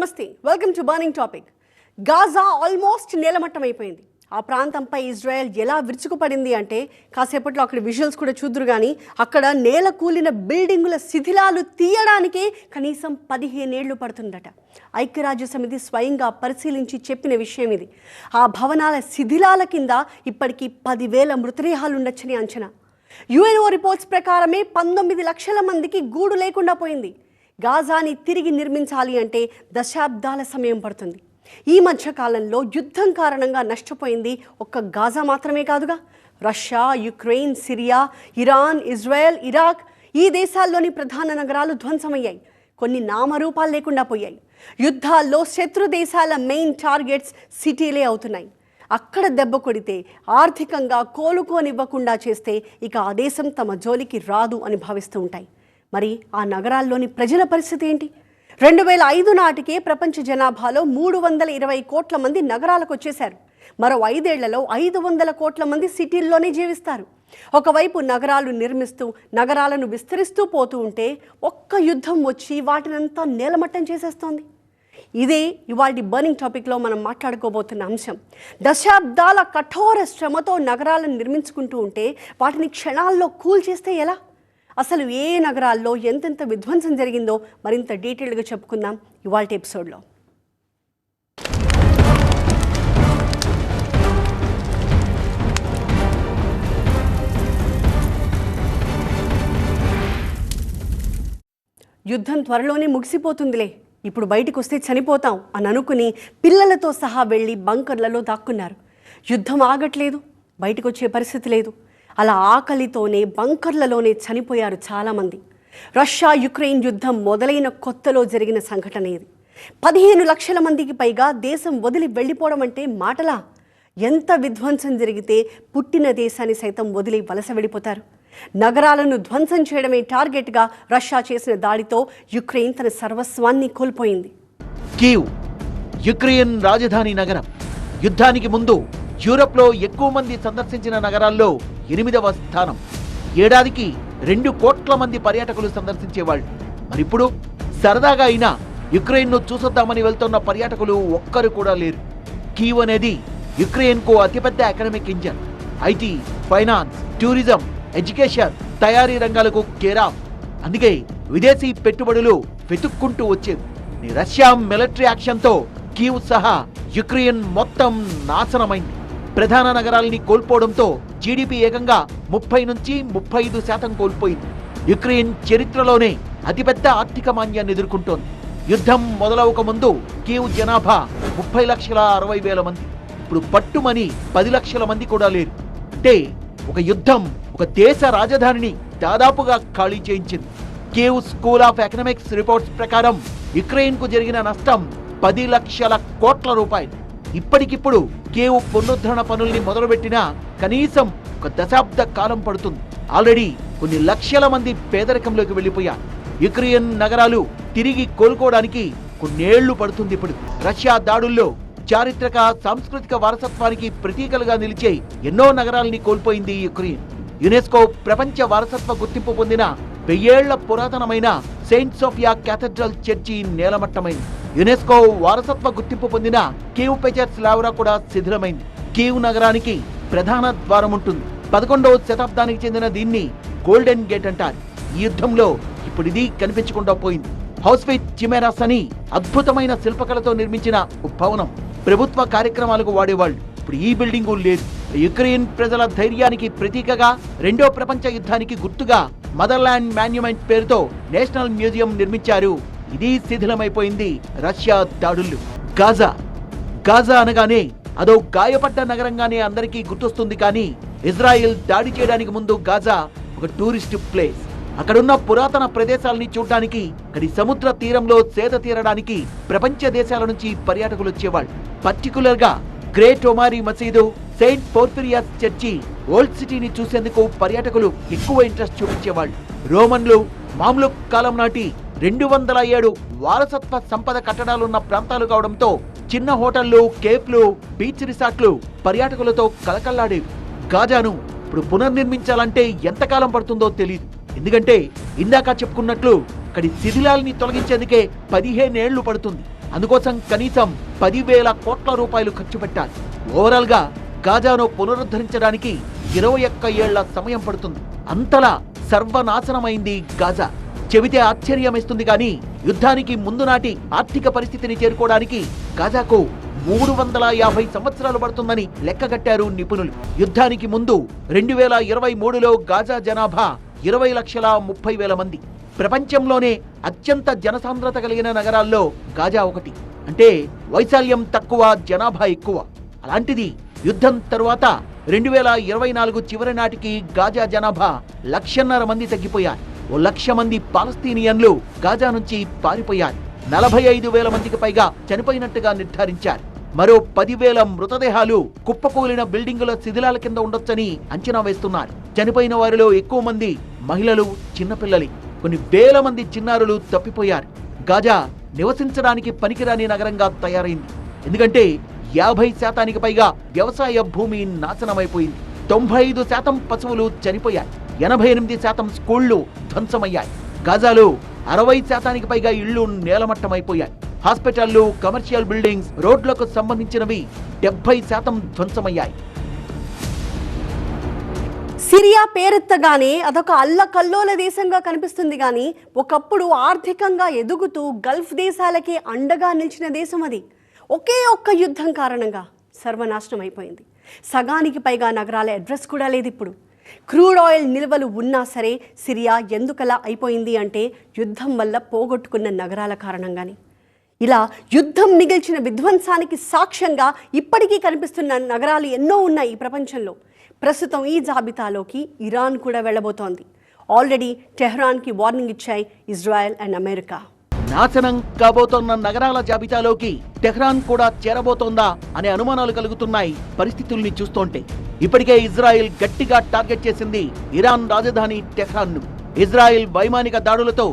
నమస్తే welcome to burning topic Gaza almost నేలమట్టం అయిపోయింది ఆ ప్రాంతంపై ఇజ్రాయెల్ ఎలా విరుచుకుపడింది అంటే కాసేపట్లో అక్కడ విజువల్స్ కూడా చూద్దరు కానీ అక్కడ నేల కూలిన బిల్డింగుల శిథిలాలు తీయడానికే కనీసం పదిహేనేళ్ళు పడుతుందట. ఐక్యరాజ్య సమితి స్వయంగా పరిశీలించి చెప్పిన విషయం ఇది. ఆ భవనాల శిథిలాల కింద ఇప్పటికీ పదివేల మృతదేహాలుండొచ్చని అంచనా. యుఎన్ఓ రిపోర్ట్స్ ప్రకారమే పంతొమ్మిది లక్షల మందికి గూడు లేకుండా పోయింది. గాజాని తిరిగి నిర్మించాలి అంటే దశాబ్దాల సమయం పడుతుంది. ఈ మధ్య కాలంలో యుద్ధం కారణంగా నష్టపోయింది ఒక్క గాజా మాత్రమే కాదుగా. Russia Ukraine Syria Iran Israel Iraq ఈ దేశాల్లోని ప్రధాన నగరాలు ధ్వంసమయ్యాయి. కొన్ని నామరూపాలు లేకుండా పోయాయి. యుద్ధాల్లో శత్రు దేశాల మెయిన్ టార్గెట్స్ సిటీలే అవుతున్నాయి. అక్కడ దెబ్బ కొడితే ఆర్థికంగా కోలుకోనివ్వకుండా చేస్తే ఇక ఆ దేశం తమ జోలికి రాదు అని భావిస్తూ ఉంటాయి. మరి ఆ నగరాల్లోని ప్రజల పరిస్థితి ఏంటి? రెండు వేల ఐదు నాటికే ప్రపంచ జనాభాలో మూడు వందల ఇరవై కోట్ల మంది నగరాలకు వచ్చేశారు. మరో ఐదేళ్ళలో ఐదు వందల కోట్ల మంది సిటీల్లోనే జీవిస్తారు. ఒకవైపు నగరాలు నిర్మిస్తూ నగరాలను విస్తరిస్తూ పోతూ ఉంటే ఒక్క యుద్ధం వచ్చి వాటినంతా నేలమట్టం చేసేస్తోంది. ఇదే ఇవాళ బర్నింగ్ టాపిక్లో మనం మాట్లాడుకోబోతున్న అంశం. దశాబ్దాల కఠోర శ్రమతో నగరాలను నిర్మించుకుంటూ ఉంటే వాటిని క్షణాల్లో కూల్ చేస్తే ఎలా? అసలు ఏ నగరాల్లో ఎంతెంత విధ్వంసం జరిగిందో మరింత డీటెయిల్గా చెప్పుకుందాం ఇవాళ ఎపిసోడ్లో. యుద్ధం త్వరలోనే ముగిసిపోతుందిలే. ఇప్పుడు బయటకు వస్తే చనిపోతాం అని అనుకుని పిల్లలతో సహా వెళ్ళి బంకర్లలో దాక్కున్నారు. యుద్ధం ఆగట్లేదు. బయటకు వచ్చే పరిస్థితి లేదు. అలా ఆకలితోనే బంకర్లలోనే చనిపోయారు చాలామంది. రష్యా యుక్రెయిన్ యుద్ధం మొదలైన కొత్తలో జరిగిన సంఘటన ఇది. పదిహేను లక్షల మందికి పైగా దేశం వదిలి వెళ్ళిపోవడం అంటే మాటలా? ఎంత విధ్వంసం జరిగితే పుట్టిన దేశాన్ని సైతం వదిలి వలస వెళ్ళిపోతారు? నగరాలను ధ్వంసం చేయడమే టార్గెట్గా రష్యా చేసిన దాడితో యుక్రెయిన్ తన సర్వస్వాన్ని కోల్పోయింది. కీవ్ యుక్రెయిన్ రాజధాని నగరం. యుద్ధానికి ముందు యూరప్లో ఎక్కువ మంది సందర్శించిన నగరాల్లో ఎనిమిదవ స్థానం. ఏడాదికి రెండు కోట్ల మంది పర్యాటకులు సందర్శించేవాళ్ళు. మరిప్పుడు సరదాగా అయినా యుక్రెయిన్ను చూసొద్దామని వెళ్తున్న పర్యాటకులు ఒక్కరు కూడా లేరు. కీవ్ అనేది యుక్రెయిన్కు అతిపెద్ద economic engine. IT finance tourism education తయారీ రంగాలకు కేరా అందుకే విదేశీ పెట్టుబడులు వెతుక్కుంటూ వచ్చేవి. రష్యా మిలిటరీ యాక్షన్తో కీవ్ సహా యుక్రెయిన్ మొత్తం నాశనమైంది. ప్రధాన నగరాల్ని కోల్పోవడంతో జీడిపి ఏకంగా ముప్పై నుంచి ముప్పై ఐదు శాతం కోల్పోయింది. యుక్రెయిన్ చరిత్రలోనే అతిపెద్ద ఆర్థిక మాన్యాన్ని ఎదుర్కొంటోంది. యుద్ధం మొదలవక ముందు కీవ్ జనాభా ముప్పై లక్షల అరవై వేల మంది. ఇప్పుడు పట్టుమని పది లక్షల మంది కూడా లేరు. అంటే ఒక యుద్ధం ఒక దేశ రాజధానిని దాదాపుగా ఖాళీ చేయించింది. Kyiv school of economics reports ప్రకారం యుక్రెయిన్కు జరిగిన నష్టం పది లక్షల కోట్ల రూపాయలు. ఇప్పటికిప్పుడు కేవ్ పునరుద్ధరణ పనుల్ని మొదలుపెట్టినా కనీసం ఒక దశాబ్ద కాలం పడుతుంది. ఆల్రెడీ కొన్ని లక్షల మంది పేదరికంలోకి వెళ్ళిపోయారు. యుక్రెయిన్ నగరాలు తిరిగి కోలుకోవడానికి కొన్నేళ్ళు పడుతుంది ఇప్పుడు. రష్యా దాడుల్లో చారిత్రక సాంస్కృతిక వారసత్వానికి ప్రతీకలుగా నిలిచే ఎన్నో నగరాల్ని కోల్పోయింది యుక్రెయిన్. యునెస్కో ప్రపంచ వారసత్వ గుర్తింపు పొందిన వెయ్యేళ్ళ పురాతనమైన సెయింట్ సోఫియా క్యాథడ్రల్ చర్చి నేలమట్టమైంది. యునెస్కో వారసత్వ గుర్తింపు పొందిన కేవ్ పెచర్స్ లావరా కూడా శిథిలమైంది. కీవ్ నగరానికి ప్రధాన ద్వారం ఉంటుంది. పదకొండవ శతాబ్దానికి చెందిన దీన్ని గోల్డెన్ గేట్ అంటారు. ఈ యుద్ధంలో ఇప్పుడు ఇది కనిపించకుండా పోయింది. హౌస్ చిమెరాస్ అని అద్భుతమైన శిల్పకళతో నిర్మించిన భవనం. ప్రభుత్వ కార్యక్రమాలకు వాడేవాళ్ళు. ఇప్పుడు ఈ బిల్డింగు లేదు. యుక్రెయిన్ ప్రజల ధైర్యానికి ప్రతీకగా రెండో ప్రపంచ యుద్ధానికి గుర్తుగా మదర్లాండ్ మాన్యుమెంట్ పేరుతో నేషనల్ మ్యూజియం నిర్మించారు ఇది శిథిలమైపోయింది రష్యా దాడులు. గాజా. గాజా అనగానే అదో గాయపడ్డ నగరంగానే అందరికీ గుర్తొస్తుంది కానీ ఇజ్రాయెల్ దాడి చేయడానికి ముందు గాజా ఒక టూరిస్ట్ ప్లేస్. అక్కడున్న పురాతన ప్రదేశాలని చూడడానికి అక్కడి సముద్ర తీరంలో సేద తీరడానికి ప్రపంచ దేశాల నుంచి పర్యాటకులు వచ్చేవాళ్ళు పర్టికులర్గా గ్రేట్ ఒమారి మసీదు సెయింట్ పోర్ఫిరియాస్ చర్చి ఓల్డ్ సిటీని చూసేందుకు పర్యాటకులు ఎక్కువ ఇంట్రెస్ట్ చూపించేవాళ్ళు. రోమన్లు మామూలు కాలం నాటి రెండు వందల ఏడు వారసత్వ సంపద కట్టడాలున్న ప్రాంతాలు కావడంతో చిన్న హోటళ్ళు కేఫ్లు బీచ్ రిసార్ట్లు పర్యాటకులతో కలకల్లాడేవి గాజాను ఇప్పుడు పునర్నిర్మించాలంటే ఎంతకాలం పడుతుందో తెలియదు ఎందుకంటే ఇందాక చెప్పుకున్నట్లు అక్కడి శిథిలాల్ని తొలగించేందుకే పదిహేనేళ్ళు పడుతుంది. అందుకోసం కనీసం పదివేల కోట్ల రూపాయలు ఖర్చు పెట్టాలి. ఓవరాల్గా గాజాను పునరుద్ధరించడానికి ఇరవై ఒక్క ఏళ్ళ సమయం పడుతుంది. అంతలా సర్వనాశనమైంది గాజా. చెబితే ఆశ్చర్యమేస్తుంది కానీ యుద్ధానికి ముందు నాటి ఆర్థిక పరిస్థితిని చేరుకోవడానికి గాజాకు మూడు వందల యాభై సంవత్సరాలు పడుతుందని లెక్కగట్టారు నిపుణులు. యుద్ధానికి ముందు రెండు వేల ఇరవై మూడులో గాజా జనాభా ఇరవై లక్షల ముప్పై వేల మంది. ప్రపంచంలోనే అత్యంత జనసాంద్రత కలిగిన నగరాల్లో గాజా ఒకటి. అంటే వైశాల్యం తక్కువ జనాభా ఎక్కువ. అలాంటిది యుద్ధం తరువాత రెండు వేల ఇరవై నాలుగు చివరి నాటికి గాజా జనాభా లక్షన్నర మంది తగ్గిపోయారు ఓ లక్ష మంది పాలస్తీనియన్లు గాజా నుంచి పారిపోయారు. నలభై ఐదు వేల మందికి పైగా చనిపోయినట్టుగా నిర్ధారించారు. మరో పదివేల మృతదేహాలు కుప్పకూలిన బిల్డింగుల శిథిలాల కింద ఉండొచ్చని అంచనా వేస్తున్నారు. చనిపోయిన వారిలో ఎక్కువ మంది మహిళలు చిన్నపిల్లలే. కొన్ని వేల మంది చిన్నారులు తప్పిపోయారు. గాజా నివసించడానికి పనికిరాని నగరంగా తయారైంది. ఎందుకంటే యాభై శాతానికి పైగా వ్యవసాయ భూమి నాశనమైపోయింది. తొంభై ఐదు శాతం పశువులు చనిపోయాయి. ఎనభై ఎనిమిది శాతం స్కూళ్ళు ధ్వంసమయ్యాయి. గాజాలో అరవై శాతానికి పైగా ఇళ్ళు నేలమట్టమైపోయాయి. హాస్పిటళ్ళు కమర్షియల్ బిల్డింగ్స్ రోడ్లకు సంబంధించినవి డెబ్బై శాతం ధ్వంసమయ్యాయి. సిరియా పేరెత్తగానే అదొక అల్లకల్లోల దేశంగా కనిపిస్తుంది కానీ ఒకప్పుడు ఆర్థికంగా ఎదుగుతూ గల్ఫ్ దేశాలకే అండగా నిలిచిన దేశం అది. ఒకే ఒక్క యుద్ధం కారణంగా సర్వనాశనం అయిపోయింది. సగానికి పైగా నగరాల అడ్రస్ కూడా లేదు ఇప్పుడు. క్రూడ్ ఆయిల్ నిల్వలు ఉన్నా సరే సిరియా ఎందుకలా అయిపోయింది అంటే యుద్ధం వల్ల పోగొట్టుకున్న నగరాల కారణంగానే. ఇలా యుద్ధం మిగిల్చిన విధ్వంసానికి సాక్ష్యంగా ఇప్పటికీ కనిపిస్తున్న నగరాలు ఎన్నో ఉన్నాయి ఈ ప్రపంచంలో. ప్రస్తుతం ఈ జాబితాలోకి ఇరాన్ కూడా వెళ్ళబోతోంది. ఆల్రెడీ టెహ్రాన్కి వార్నింగ్ ఇచ్చాయి ఇజ్రాయెల్ అండ్ అమెరికా. నాశనం కాబోతోన్న నగరాల జాబితాలోకి టెహ్రాన్ కూడా చేరబోతోందా అనే అనుమానాలు కలుగుతున్నాయి పరిస్థితుల్ని చూస్తోంటే. ఇప్పటికే ఇజ్రాయెల్ గట్టిగా టార్గెట్ చేసింది ఇరాన్ రాజధాని టెహ్రాన్ను ఇజ్రాయెల్ వైమానిక దాడులతో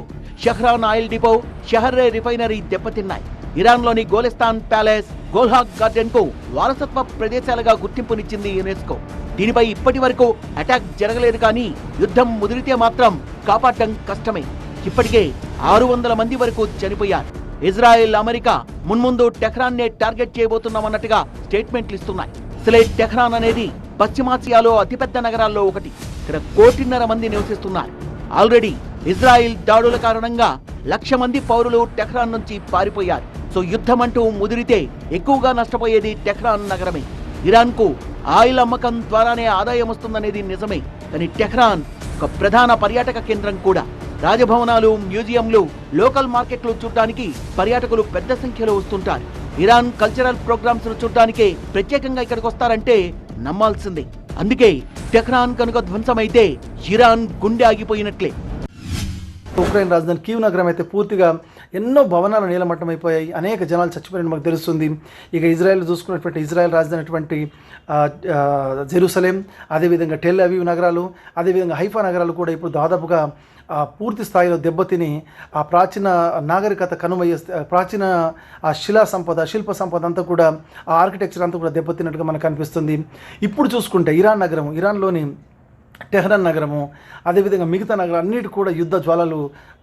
షహ్రాన్ ఆయిల్ డిపో షహర్రే రిఫైనరీ దెబ్బతిన్నాయి. ఇరాన్లోని గోలిస్తాన్ ప్యాలెస్ గోల్హాక్ గార్డెన్కు వారసత్వ ప్రదేశాలుగా గుర్తింపునిచ్చింది యునెస్కో. దీనిపై ఇప్పటి వరకు అటాక్ జరగలేదు కానీ యుద్ధం ముదిరితే మాత్రం కాపాడటం కష్టమే. ఇప్పటికే ఆరు వందల మంది వరకు చనిపోయారు. ఇజ్రాయెల్ అమెరికా మున్ముందు టెహ్రాన్నే టార్గెట్ చేయబోతున్నామన్నట్టుగా స్టేట్మెంట్లు ఇస్తున్నాయి. అసలే టెహ్రాన్ అనేది పశ్చిమాసియాలో అతిపెద్ద నగరాల్లో ఒకటి. ఇక్కడ కోటిన్నర మంది నివసిస్తున్నారు. ఆల్రెడీ ఇజ్రాయిల్ దాడుల కారణంగా లక్ష మంది పౌరులు టెహ్రాన్ నుంచి పారిపోయారు. సో యుద్ధం అంటూ ముదిరితే ఎక్కువగా నష్టపోయేది టెహ్రాన్ నగరమే. ఇరాన్కు ఆయిల్ అమ్మకం ద్వారానే ఆదాయం వస్తుందనేది నిజమే. కానీ టెహ్రాన్ ఒక ప్రధాన పర్యాటక కేంద్రం కూడా. రాజభవనాలు మ్యూజియంలు లోకల్ మార్కెట్లు చూడడానికి పర్యాటకులు పెద్ద సంఖ్యలో వస్తుంటారు. ఇరాన్ కల్చరల్ ప్రోగ్రామ్స్ను ప్రత్యేకంగా ఇక్కడికి వస్తారంటే నమ్మాల్సిందే. అందుకే టెహ్రాన్ కనుక ధ్వంసమైతే ఇరాన్ గుండె ఆగిపోయినట్లే. ఉక్రెయిన్ రాజధాని కీవ్ నగరం అయితే పూర్తిగా ఎన్నో భవనాలు నీలమట్టం అయిపోయాయి అనేక జనాలు చచ్చిపోయినట్టు మాకు తెలుస్తుంది. ఇక ఇజ్రాయెల్ చూసుకున్నటువంటి ఇజ్రాయెల్ రాజధానిటువంటి జెరూసలేం అదేవిధంగా టెల్ అవీవ్ నగరాలు అదేవిధంగా హైఫా నగరాలు కూడా ఇప్పుడు దాదాపుగా పూర్తి స్థాయిలో దెబ్బతిని ఆ ప్రాచీన నాగరికత కనుమయ్యే ప్రాచీన ఆ శిలా సంపద శిల్ప సంపద అంతా కూడా ఆ ఆర్కిటెక్చర్ అంతా కూడా దెబ్బతిన్నట్టుగా మనకు అనిపిస్తుంది. ఇప్పుడు చూసుకుంటే ఇరాన్ నగరం ఇరాన్లోని టెహ్రాన్ నగరము అదేవిధంగా మిగతా నగరం అన్నిటి కూడా యుద్ధ జ్వాలలు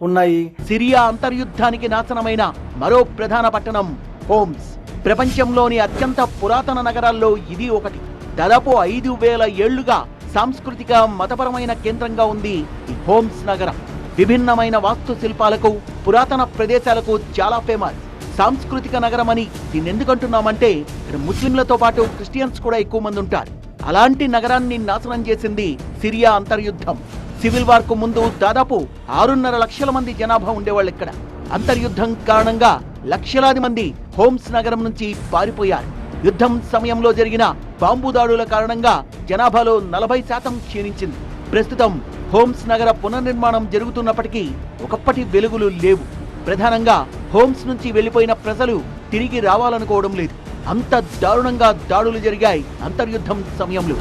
ఉన్నాయి. సిరియా అంతర్యుద్ధానికి నాశనమైన మరో ప్రధాన పట్టణం హోమ్స్. ప్రపంచంలోని అత్యంత పురాతన నగరాల్లో ఇది ఒకటి. దాదాపు ఐదు వేల ఏళ్ళుగా సాంస్కృతిక మతపరమైన కేంద్రంగా ఉంది ఈ హోమ్స్ నగరం. విభిన్నమైన వాస్తుశిల్పాలకు పురాతన ప్రదేశాలకు చాలా ఫేమస్. సాంస్కృతిక నగరం అని దీన్ని ఎందుకంటున్నామంటే ఇక్కడ ముస్లింలతో పాటు క్రిస్టియన్స్ కూడా ఎక్కువ మంది ఉంటారు. అలాంటి నగరాన్ని నాశనం చేసింది సిరియా అంతర్యుద్ధం. సివిల్ వార్కు ముందు దాదాపు ఆరున్నర లక్షల మంది జనాభా ఉండేవాళ్ళు ఇక్కడ. అంతర్యుద్ధం కారణంగా లక్షలాది మంది హోమ్స్ నగరం నుంచి పారిపోయారు. యుద్ధం సమయంలో జరిగిన బాంబు దాడుల కారణంగా జనాభాలో నలభై శాతం క్షీణించింది. ప్రస్తుతం హోమ్స్ నగర పునర్నిర్మాణం జరుగుతున్నప్పటికీ ఒకప్పటి వెలుగులు లేవు. ప్రధానంగా హోమ్స్ నుంచి వెళ్ళిపోయిన ప్రజలు తిరిగి రావాలనుకోవడం లేదు. అంత దారుణంగా దాడులు జరిగాయి అంతర్యుద్ధం సమయంలో.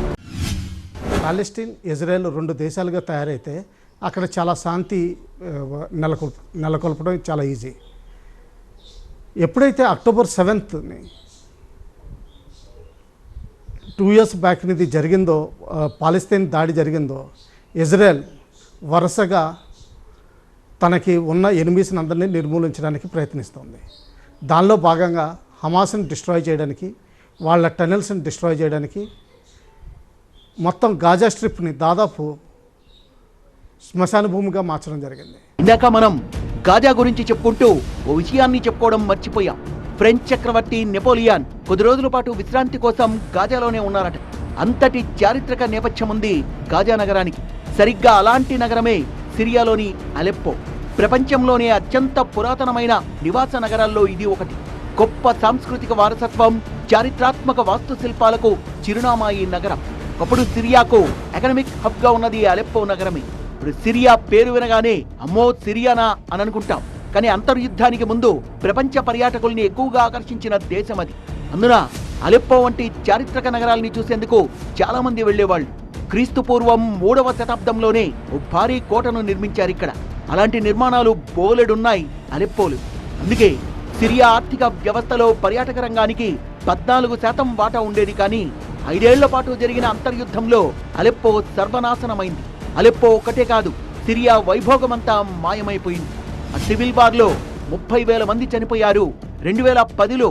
పాలెస్టీన్ ఇజ్రాయెల్ రెండు దేశాలుగా తయారైతే అక్కడ చాలా శాంతి నెలకొల్ప నెలకొల్పడం చాలా ఈజీ. ఎప్పుడైతే అక్టోబర్ సెవెంత్ని టూ ఇయర్స్ బ్యాక్ ఇది జరిగిందో ఆ, దాడి జరిగిందో ఇజ్రాయెల్ వరుసగా తనకి ఉన్న ఎనిమిస్ అందరినీ నిర్మూలించడానికి ప్రయత్నిస్తుంది. దానిలో భాగంగా హమాస్ని డిస్ట్రాయ్ చేయడానికి వాళ్ళ టనెల్స్ని డిస్ట్రాయ్ చేయడానికి మొత్తం గాజా స్ట్రిప్ని దాదాపు శ్మశాన భూమిగా మార్చడం జరిగింది. ఇందాక మనం గాజా గురించి చెప్పుకుంటూ ఓ విషయాన్ని చెప్పుకోవడం మర్చిపోయాం. ఫ్రెంచ్ చక్రవర్తి నెపోలియన్ కొద్ది రోజుల పాటు విశ్రాంతి కోసం గాజాలోనే ఉన్నారట. అంతటి చారిత్రక నేపథ్యం ఉంది గాజా నగరానికి. సరిగ్గా అలాంటి నగరమే సిరియాలోని అలెప్పో. ప్రపంచంలోనే అత్యంత పురాతనమైన నివాస నగరాల్లో ఇది ఒకటి. గొప్ప సాంస్కృతిక వారసత్వం చారిత్రాత్మక వాస్తుశిల్పాలకు చిరునామా ఈ నగరం. ఒకప్పుడు సిరియాకు ఎకనమిక్ హబ్గా ఉన్నది అలెప్పో నగరమే. ఇప్పుడు సిరియా పేరు వినగానే అమ్మో సిరియానా అని అనుకుంటాం కానీ అంతర్యుద్ధానికి ముందు ప్రపంచ పర్యాటకుల్ని ఎక్కువగా ఆకర్షించిన దేశం అది. అందున అలెప్పో వంటి చారిత్రక నగరాల్ని చూసేందుకు చాలా మంది వెళ్ళేవాళ్ళు క్రీస్తు పూర్వం మూడవ శతాబ్దంలోనే ఓ భారీ కోటను నిర్మించారు ఇక్కడ. అలాంటి నిర్మాణాలు బోలెడున్నాయి అలెప్పోలు. అందుకే సిరియా ఆర్థిక వ్యవస్థలో పర్యాటక రంగానికి పద్నాలుగు శాతం వాటా ఉండేది కానీ ఐదేళ్ళ పాటు జరిగిన అంతర్యుద్ధంలో అలెప్పో సర్వనాశనమైంది. అలెప్పో ఒకటే కాదు సిరియా వైభోగమంతా మాయమైపోయింది. సివిల్ వార్లో ముప్పై వేల మంది చనిపోయారు. రెండు వేల పదిలో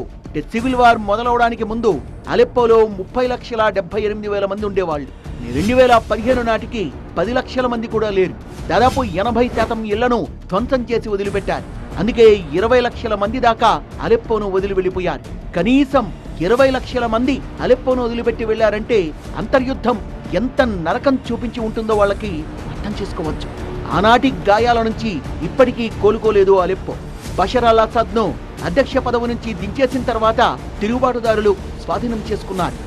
సివిల్ వార్ మొదలవడానికి ముందు అలెప్పోలో ముప్పై లక్షల డెబ్బై ఎనిమిది వేల మంది ఉండేవాళ్ళు. రెండు వేల పదిహేను నాటికి పది లక్షల మంది కూడా లేరు. దాదాపు ఎనభై శాతం ఇళ్ళను ధ్వంసం చేసి వదిలిపెట్టారు. అందుకే ఇరవై లక్షల మంది దాకా అలెప్పోను వదిలి వెళ్ళిపోయారు. కనీసం ఇరవై లక్షల మంది అలెప్పోను వదిలిపెట్టి వెళ్ళారంటే అంతర్యుద్ధం ఎంత నరకం చూపించి ఉంటుందో వాళ్ళకి అర్థం చేసుకోవచ్చు. ఆనాటి గాయాల నుంచి ఇప్పటికీ కోలుకోలేదు అలెప్పో. బషర్ అల్ అసద్ను అధ్యక్ష పదవి నుంచి దించేసిన తర్వాత తిరుగుబాటుదారులు స్వాధీనం చేసుకున్నారు.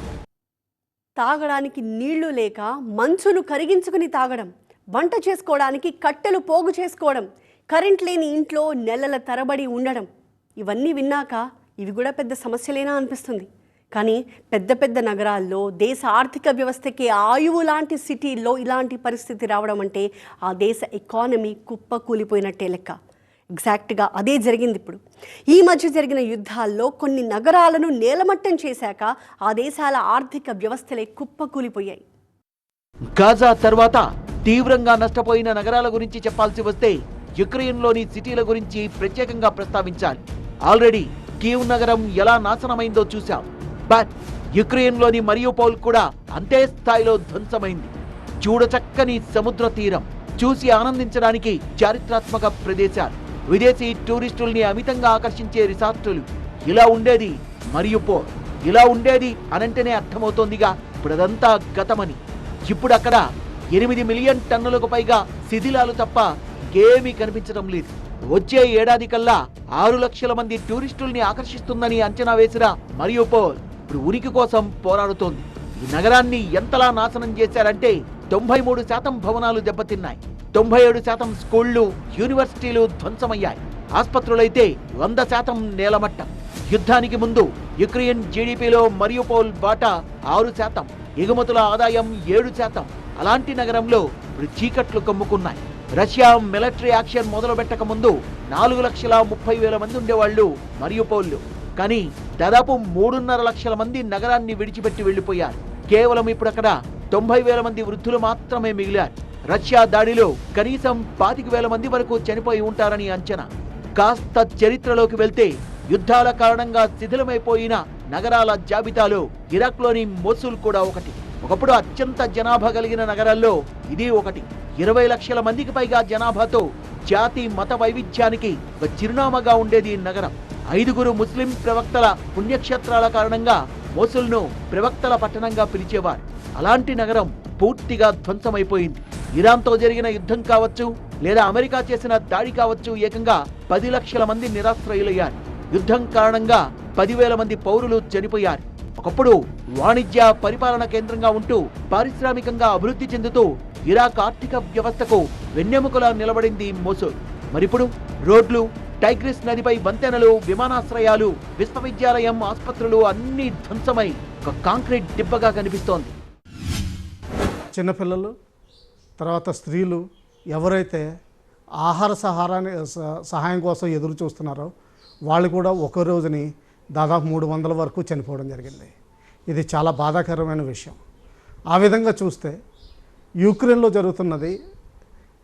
తాగడానికి నీళ్ళు లేక మంచును కరిగించుకుని తాగడం వంట చేసుకోవడానికి కట్టెలు పోగు చేసుకోవడం కరెంట్ లేని ఇంట్లో నెలల తరబడి ఉండడం ఇవన్నీ విన్నాక ఇవి కూడా పెద్ద సమస్యలేనా అనిపిస్తుంది. కానీ పెద్ద పెద్ద నగరాల్లో దేశ ఆర్థిక వ్యవస్థకి ఆయువు లాంటి సిటీల్లో ఇలాంటి పరిస్థితి రావడం అంటే ఆ దేశ ఎకానమీ కుప్ప కూలిపోయినట్టే లెక్క. ఎగ్జాక్ట్గా అదే జరిగింది ఇప్పుడు. ఈ మధ్య జరిగిన యుద్ధాల్లో కొన్ని నగరాలను నేలమట్టం చేశాక ఆ దేశాల ఆర్థిక వ్యవస్థలే కుప్ప కూలిపోయాయి గాజా తర్వాత తీవ్రంగా నష్టపోయిన నగరాల గురించి చెప్పాల్సి వస్తే యుక్రెయిన్లోని సిటీల గురించి ప్రత్యేకంగా ప్రస్తావించాలి. ఆల్రెడీ కీవ్ నగరం ఎలా నాశనమైందో చూశాం. బట్ యుక్రెయిన్లోని మరియోపోల్ కూడా అంతే స్థాయిలో ధ్వంసమైంది చూడచక్కని సముద్ర తీరం చూసి ఆనందించడానికి చారిత్రాత్మక ప్రదేశాలు విదేశీ టూరిస్టుల్ని అమితంగా ఆకర్షించే రిసార్టులు ఇలా ఉండేది మరియుపోల్ ఇలా ఉండేది అనంటేనే అర్థమవుతోందిగా ఇప్పుడదంతా గతమని. ఇప్పుడు అక్కడ ఎనిమిది మిలియన్ టన్నులకు పైగా శిథిలాలు తప్ప ఇంకేమీ కనిపించడం లేదు. వచ్చే ఏడాది కల్లా ఆరు లక్షల మంది టూరిస్టుల్ని ఆకర్షిస్తుందని అంచనా వేసిన మరియుపోల్ ఇప్పుడు ఉనికి కోసం పోరాడుతోంది. ఈ నగరాన్ని ఎంతలా నాశనం చేశారంటే తొంభై మూడు శాతం భవనాలు దెబ్బతిన్నాయి. తొంభై ఏడు శాతం స్కూళ్ళు యూనివర్సిటీలు ధ్వంసమయ్యాయి. ఆసుపత్రులైతే వంద శాతం నేలమట్టం. యుద్ధానికి ముందు యుక్రెయిన్ జీడిపిలో మరియుపోల్ బాటా ఆరు శాతం ఎగుమతుల ఆదాయం ఏడు శాతం. అలాంటి నగరంలో ఇప్పుడు చీకట్లు కమ్ముకున్నాయి. రష్యా మిలిటరీ యాక్షన్ మొదలుపెట్టక ముందు నాలుగు లక్షల ముప్పై వేల మంది ఉండేవాళ్ళు మరియుపోళ్ళు. కానీ దాదాపు మూడున్నర లక్షల మంది నగరాన్ని విడిచిపెట్టి వెళ్ళిపోయారు కేవలం ఇప్పుడు అక్కడ తొంభై వేల మంది వృద్ధులు మాత్రమే మిగిలారు. రష్యా దాడిలో కనీసం పాతిక వేల మంది వరకు చనిపోయి ఉంటారని అంచనా. కాస్త చరిత్రలోకి వెళ్తే యుద్ధాల కారణంగా శిథిలమైపోయిన నగరాల జాబితాలో ఇరాక్లోని మోసుల్ కూడా ఒకటి. ఒకప్పుడు అత్యంత జనాభా కలిగిన నగరాల్లో ఇది ఒకటి. ఇరవై లక్షల మందికి పైగా జనాభాతో జాతి మత వైవిధ్యానికి ఒక చిరునామాగా ఉండేది నగరం. ఐదుగురు ముస్లిం ప్రవక్తల పుణ్యక్షేత్రాల కారణంగా మోసుల్ను ప్రవక్తల పట్టణంగా పిలిచేవారు. అలాంటి నగరం పూర్తిగా ధ్వంసమైపోయింది. ఇరాన్తో జరిగిన యుద్ధం కావచ్చు లేదా అమెరికా చేసిన దాడి కావచ్చు ఏకంగా పది లక్షల మంది నిరాశ్రయులయ్యారు. యుద్ధం కారణంగా పదివేల మంది పౌరులు చనిపోయారు. ఒకప్పుడు వాణిజ్య పరిపాలన కేంద్రంగా ఉంటూ పారిశ్రామికంగా అభివృద్ధి చెందుతూ ఇరాక్ ఆర్థిక వ్యవస్థకు వెన్నెముకలా నిలబడింది మోసూల్. మరిప్పుడు రోడ్లు టైగ్రిస్ నదిపై వంతెనలు విమానాశ్రయాలు విశ్వవిద్యాలయం ఆసుపత్రులు అన్నీ ధ్వంసమై ఒక కాంక్రీట్ దిబ్బగా కనిపిస్తోంది. చిన్నపిల్లలు తర్వాత స్త్రీలు ఎవరైతే ఆహార సహారాన్ని స- సహాయం కోసం ఎదురు చూస్తున్నారో వాళ్ళు కూడా ఒక రోజుని దాదాపు మూడు వందల వరకు చనిపోవడం జరిగింది. ఇది చాలా బాధాకరమైన విషయం. ఆ విధంగా చూస్తే యూక్రెయిన్లో జరుగుతున్నది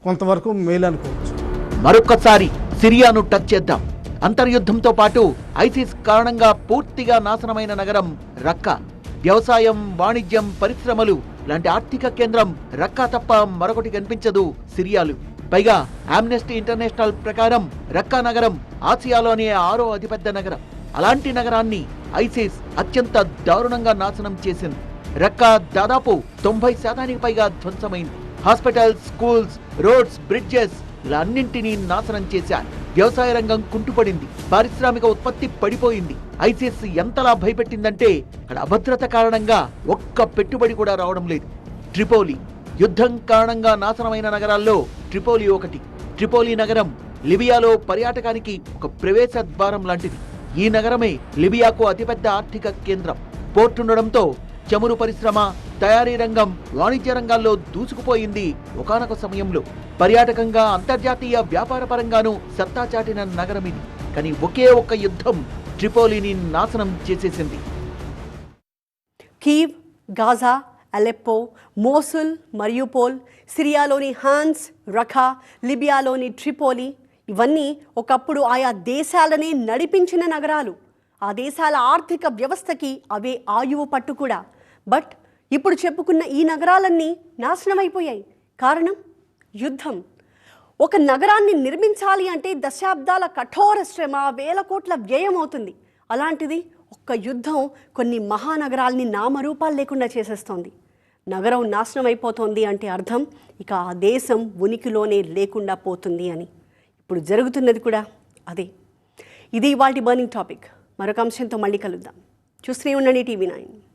కొంతవరకు మేలు అనుకోవచ్చు మరొక్కసారి సిరియాను టచ్ చేద్దాం. అంతర్యుద్ధంతో పాటు ఐసిస్ కారణంగా పూర్తిగా నాశనమైన నగరం రక్కా. వ్యవసాయం వాణిజ్యం పరిశ్రమలు లాంటి ఆర్థిక కేంద్రం రక్కా తప్ప మరొకటి కనిపించదు సిరియాలు. పైగా ఆమ్నెస్టీ ఇంటర్నేషనల్ ప్రకారం రక్కా నగరం ఆసియాలోనే ఆరో అతిపెద్ద నగరం. అలాంటి నగరాన్ని ఐసిస్ అత్యంత దారుణంగా నాశనం చేసింది. రక్కా దాదాపు తొంభై శాతానికి పైగా ధ్వంసమైంది. హాస్పిటల్స్ స్కూల్స్ రోడ్స్ బ్రిడ్జెస్ ఇలా అన్నింటినీ నాశనం చేశారు. వ్యవసాయ రంగం కుంటుపడింది. పారిశ్రామిక ఉత్పత్తి పడిపోయింది. ఐసిస్ ఎంతలా భయపెట్టిందంటే అక్కడ అభద్రత కారణంగా ఒక్క పెట్టుబడి కూడా రావడం లేదు. ట్రిపోలి యుద్ధం కారణంగా నాశనమైన నగరాల్లో ట్రిపోలి ఒకటి. ట్రిపోలి నగరం లిబియాలో పర్యాటకానికి ఒక ప్రవేశ ద్వారం లాంటిది. ఈ నగరమే లిబియాకు అతిపెద్ద ఆర్థిక కేంద్రం. పోర్టుండడంతో చమురు పరిశ్రమ తయారీ రంగం వాణిజ్య రంగాల్లో దూసుకుపోయింది ఒకనొక సమయంలో. పర్యాటకంగా అంతర్జాతీయ వ్యాపార పరంగానూ సత్తా చాటిన నగరం ఇది. కానీ ఒకే ఒక్క యుద్ధం ట్రిపోలిని నాశనం చేసేసింది. Kyiv Gaza Aleppo Mosul Mariupol సిరియాలోని Hans Raqqa లిబియాలోని ట్రిపోలి ఇవన్నీ ఒకప్పుడు ఆయా దేశాలనే నడిపించిన నగరాలు. ఆ దేశాల ఆర్థిక వ్యవస్థకి అవే ఆయువు పట్టు కూడా. బట్ ఇప్పుడు చెప్పుకున్న ఈ నగరాలన్నీ నాశనమైపోయాయి. కారణం? యుద్ధం. ఒక నగరాన్ని నిర్మించాలి అంటే దశాబ్దాల కఠోర శ్రమ వేల కోట్ల వ్యయం అవుతుంది. అలాంటిది ఒక్క యుద్ధం కొన్ని మహానగరాల్ని నామరూపాలు లేకుండా చేసేస్తోంది. నగరం నాశనం అయిపోతోంది అంటే అర్థం ఇక ఆ దేశం ఉనికిలోనే లేకుండా పోతుంది అని. ఇప్పుడు జరుగుతున్నది కూడా అదే. ఇది వాటి బర్నింగ్ టాపిక్ మరొక అంశంతో మళ్ళీ కలుద్దాం. చూస్తూనే ఉండండి టీవీ నైన్.